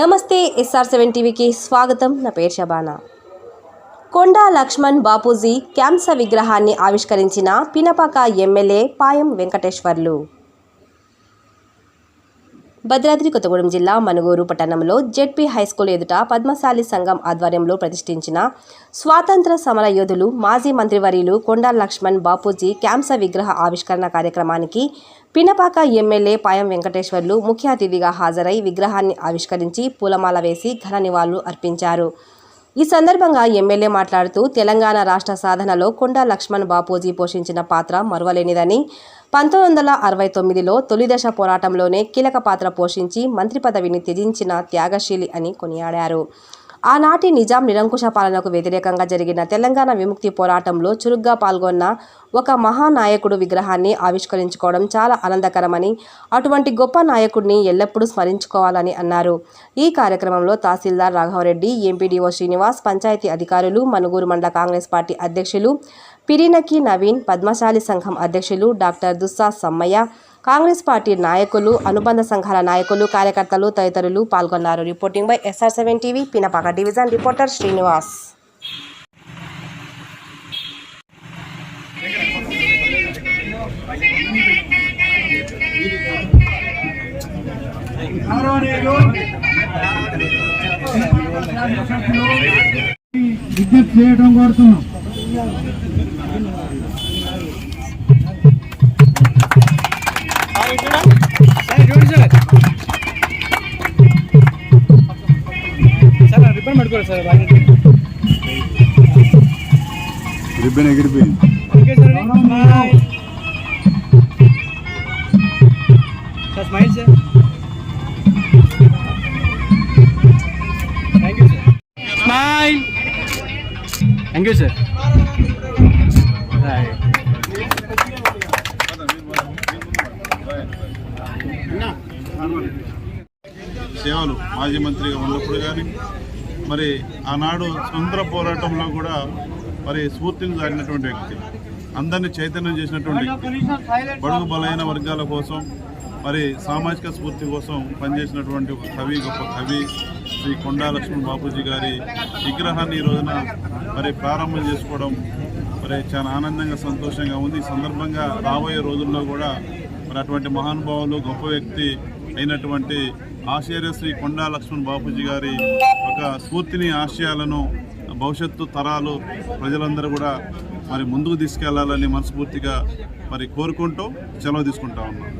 నమస్తే SR seven టీవీకి స్వాగతం. నా పేరు షబానా కొండా లక్ష్మణ్ బాపూజీ క్యాంస విగ్రహాన్ని ఆవిష్కరించిన పినపాక ఎమ్మెల్యే పాయం వెంకటేశ్వర్లు. భద్రాద్రి కొత్తగూడెం జిల్లా మనుగూరు పట్టణంలో జెడ్పీ హైస్కూల్ ఎదుట పద్మశాలి సంఘం ఆధ్వర్యంలో ప్రతిష్ఠించిన స్వాతంత్ర సమర యోధులు మాజీ మంత్రివర్యులు కొండా లక్ష్మణ్ బాపూజీ క్యాంస విగ్రహ ఆవిష్కరణ కార్యక్రమానికి పినపాక ఎమ్మెల్యే పాయం వెంకటేశ్వర్లు ముఖ్య అతిథిగా హాజరై విగ్రహాన్ని ఆవిష్కరించి పూలమాల వేసి ఘన నివాళులు అర్పించారు. ఈ సందర్భంగా ఎమ్మెల్యే మాట్లాడుతూ తెలంగాణ రాష్ట్ర సాధనలో కొండా లక్ష్మణ్ బాపూజీ పోషించిన పాత్ర మరువలేనిదని పంతొమ్మిది వందల అరవై తొమ్మిదిలో తొలిదశ పోరాటంలోనే కీలక పాత్ర పోషించి మంత్రి పదవిని త్యజించిన త్యాగశీలి అని కొనియాడారు. ఆనాటి నిజాం నిరంకుశ పాలనకు వ్యతిరేకంగా జరిగిన తెలంగాణ విముక్తి పోరాటంలో చురుగ్గా పాల్గొన్న ఒక మహానాయకుడు విగ్రహాన్ని ఆవిష్కరించుకోవడం చాలా ఆనందకరమని అటువంటి గొప్ప నాయకుడిని ఎల్లప్పుడూ స్మరించుకోవాలని అన్నారు. ఈ కార్యక్రమంలో తహసీల్దార్ రాఘవరెడ్డి ఎంపీడీఓ శ్రీనివాస్ పంచాయతీ అధికారులు మనుగూరు మండల కాంగ్రెస్ పార్టీ అధ్యక్షులు పిరినకి నవీన్ పద్మశాలి సంఘం అధ్యక్షులు డాక్టర్ దుస్సా సమ్మయ్య కాంగ్రెస్ పార్టీ నాయకులు అనుబంధ సంఘాల నాయకులు కార్యకర్తలు తదితరులు పాల్గొన్నారు. Reporting by SR seven TV Pinapaka division reporter Srinivas విజ్ఞప్తి చేయడం కోరుతున్నాం. ರಿಬ್ಬನ್ ಮಾಡ್ಕೊಳ್ಳಿ ಸರ್ ರಿಬ್ಬನ್ ಆಗಿರ್ಬೇಕು okay sir bye sir smile sir thank you sir smile thank you sir right సేవలు మాజీ మంత్రిగా ఉన్నప్పుడు కానీ మరి ఆనాడు స్వతంత్ర పోరాటంలో కూడా మరి స్ఫూర్తిని సాగినటువంటి వ్యక్తి. అందరినీ చైతన్యం చేసినటువంటి బడుగు బలైన వర్గాల కోసం మరి సామాజిక స్ఫూర్తి కోసం పనిచేసినటువంటి ఒక కవి గొప్ప కవి శ్రీ కొండా లక్ష్మణ్ బాపూజీ గారి విగ్రహాన్ని ఈ రోజున మరి ప్రారంభం చేసుకోవడం మరి చాలా ఆనందంగా సంతోషంగా ఉంది. ఈ సందర్భంగా రాబోయే రోజుల్లో కూడా మరి అటువంటి మహానుభావులు గొప్ప వ్యక్తి అయినటువంటి ఆచార్య శ్రీ కొండా లక్ష్మణ్ బాపూజీ గారి ఒక స్ఫూర్తిని ఆశయాలను భవిష్యత్తు తరాలు ప్రజలందరూ కూడా మరి ముందుకు తీసుకెళ్ళాలని మనస్ఫూర్తిగా మరి కోరుకుంటూ సెలవు తీసుకుంటా ఉన్నాం